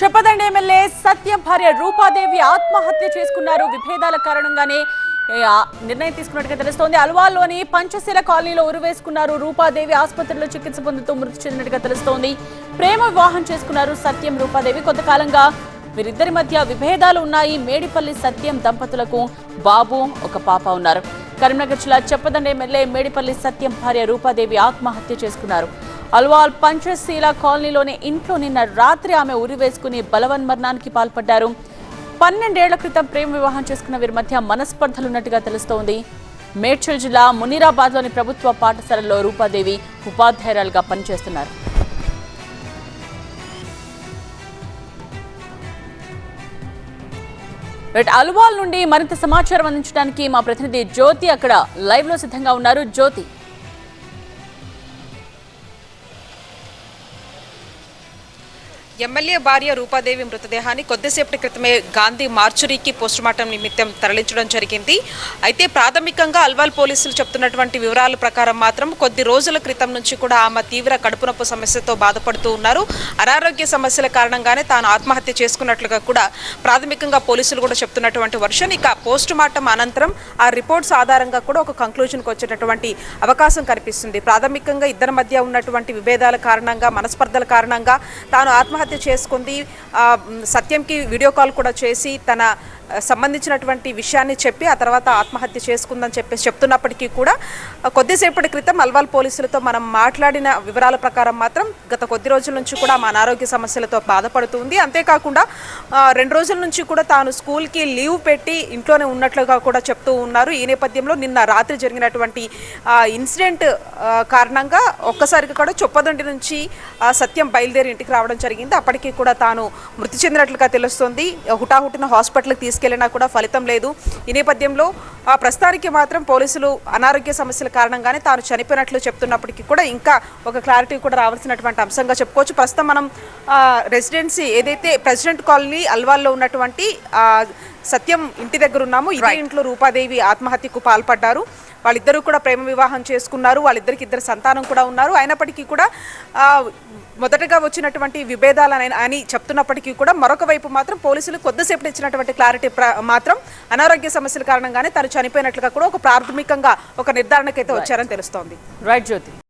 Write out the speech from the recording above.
చెప్పదండి MLA సత్యం భార్య రూపాదేవి ఆత్మహత్య చేసుకున్నారు. విభేదాల కారణంగానే నిర్ణయం తీసుకున్నట్టుగా తెలుస్తోంది. అల్వాల్లోని పంచశీల కాలనీలో ఉరివేసుకున్నారు. రూపాదేవి ఆసుపత్రిలో చికిత్స పొందుతూ మృతి చెందినట్టుగా తెలుస్తోంది. ప్రేమ వివాహం చేసుకున్నారు సత్యం రూపాదేవి. కొంతకాలంగా వీరిద్దరి మధ్య విభేదాలు ఉన్నాయి. మేడిపల్లి సత్యం దంపతులకు బాబు ఒక పాప ఉన్నారు. కరీంనగర్ జిల్లా చెప్పదండి ఎమ్మెల్యే మేడిపల్లి సత్యం భార్య రూపాదేవి ఆత్మహత్య చేసుకున్నారు. అల్వాల్ పంచశీల కాలనీలోని ఇంట్లో నిన్న రాత్రి ఆమె ఉరి వేసుకుని బలవన్మరణానికి పాల్పడ్డారు. పన్నెండేళ్ళ క్రితం ప్రేమ వివాహం చేసుకున్న వీరి మధ్య మనస్పర్ధలున్నట్టుగా తెలుస్తోంది. మేడ్చల్ జిల్లా మునీరాబాద్లోని ప్రభుత్వ పాఠశాలలో రూపాదేవి ఉపాధ్యాయురాలుగా పనిచేస్తున్నారు. అల్వాల్ నుండి మరింత సమాచారం అందించడానికి మా ప్రతినిధి జ్యోతి అక్కడ లైవ్లో సిద్ధంగా ఉన్నారు. జ్యోతి. ఎమ్మెల్యే భార్య రూపాదేవి మృతదేహాన్ని కొద్దిసేపటి క్రితమే గాంధీ మార్చురీకి పోస్టుమార్టం నిమిత్తం తరలించడం జరిగింది. అయితే ప్రాథమికంగా అల్వాల్ పోలీసులు చెప్తున్నటువంటి వివరాల ప్రకారం మాత్రం కొద్ది రోజుల క్రితం నుంచి కూడా ఆమె తీవ్ర కడుపు నొప్పి సమస్యతో బాధపడుతూ ఉన్నారు. అనారోగ్య సమస్యల కారణంగానే తాను ఆత్మహత్య చేసుకున్నట్లుగా కూడా ప్రాథమికంగా పోలీసులు కూడా చెప్తున్నటువంటి వర్షన్. ఇక పోస్టుమార్టం అనంతరం ఆ రిపోర్ట్స్ ఆధారంగా కూడా ఒక కంక్లూజన్కి వచ్చేటటువంటి అవకాశం కనిపిస్తుంది. ప్రాథమికంగా ఇద్దరి మధ్య ఉన్నటువంటి విభేదాల కారణంగా మనస్పర్ధల కారణంగా తాను ఆత్మహత్య చేసుకుంది. సత్యంకి వీడియో కాల్ కూడా చేసి తన సంబంధించినటువంటి విషయాన్ని చెప్పి ఆ తర్వాత ఆత్మహత్య చేసుకుందని చెప్పేసి చెప్తున్నప్పటికీ కూడా కొద్దిసేపటి క్రితం అల్వాల్ పోలీసులతో మనం మాట్లాడిన వివరాల ప్రకారం మాత్రం గత కొద్ది రోజుల నుంచి కూడా మన అనారోగ్య సమస్యలతో బాధపడుతుంది. అంతేకాకుండా రెండు రోజుల నుంచి కూడా తాను స్కూల్కి లీవ్ పెట్టి ఇంట్లోనే ఉన్నట్లుగా కూడా చెప్తూ ఉన్నారు. ఈ నేపథ్యంలో నిన్న రాత్రి జరిగినటువంటి ఇన్సిడెంట్ కారణంగా ఒక్కసారిగా కూడా చొప్పదండి నుంచి సత్యం బయలుదేరి ఇంటికి రావడం జరిగింది. అప్పటికి కూడా తాను మృతి చెందినట్లుగా తెలుస్తోంది. హుటాహుటిన హాస్పిటల్కి తీసుకెళ్ళినా కూడా ఫలితం లేదు. ఈ నేపథ్యంలో ఆ ప్రస్తుతానికి మాత్రం పోలీసులు అనారోగ్య సమస్యల కారణంగానే తాను చనిపోయినట్లు చెప్తున్నప్పటికీ కూడా ఇంకా ఒక క్లారిటీ కూడా రావాల్సినటువంటి అంశంగా చెప్పుకోవచ్చు. ప్రస్తుతం మనం రెసిడెన్సీ ఏదైతే ప్రెసిడెంట్ కాలనీ అల్వాల్లో ఉన్నటువంటి ఆ, సత్యం ఇంటి దగ్గర ఉన్నాము. ఇదే ఇంట్లో రూపాదేవి ఆత్మహత్యకు పాల్పడ్డారు. వాళ్ళిద్దరూ కూడా ప్రేమ వివాహం చేసుకున్నారు వాళ్ళిద్దరికి ఇద్దరు సంతానం కూడా ఉన్నారు. అయినప్పటికీ కూడా మొదటగా వచ్చినటువంటి విభేదాలు అని- అని చెప్తున్నప్పటికీ కూడా మరొక వైపు మాత్రం పోలీసులు కొద్దిసేపు ఇచ్చినటువంటి క్లారిటీ మాత్రం అనారోగ్య సమస్యల కారణంగానే తను చనిపోయినట్లుగా కూడా ఒక ప్రాథమికంగా ఒక నిర్ధారణకైతే వచ్చారని తెలుస్తోంది. రైట్ జ్యోతి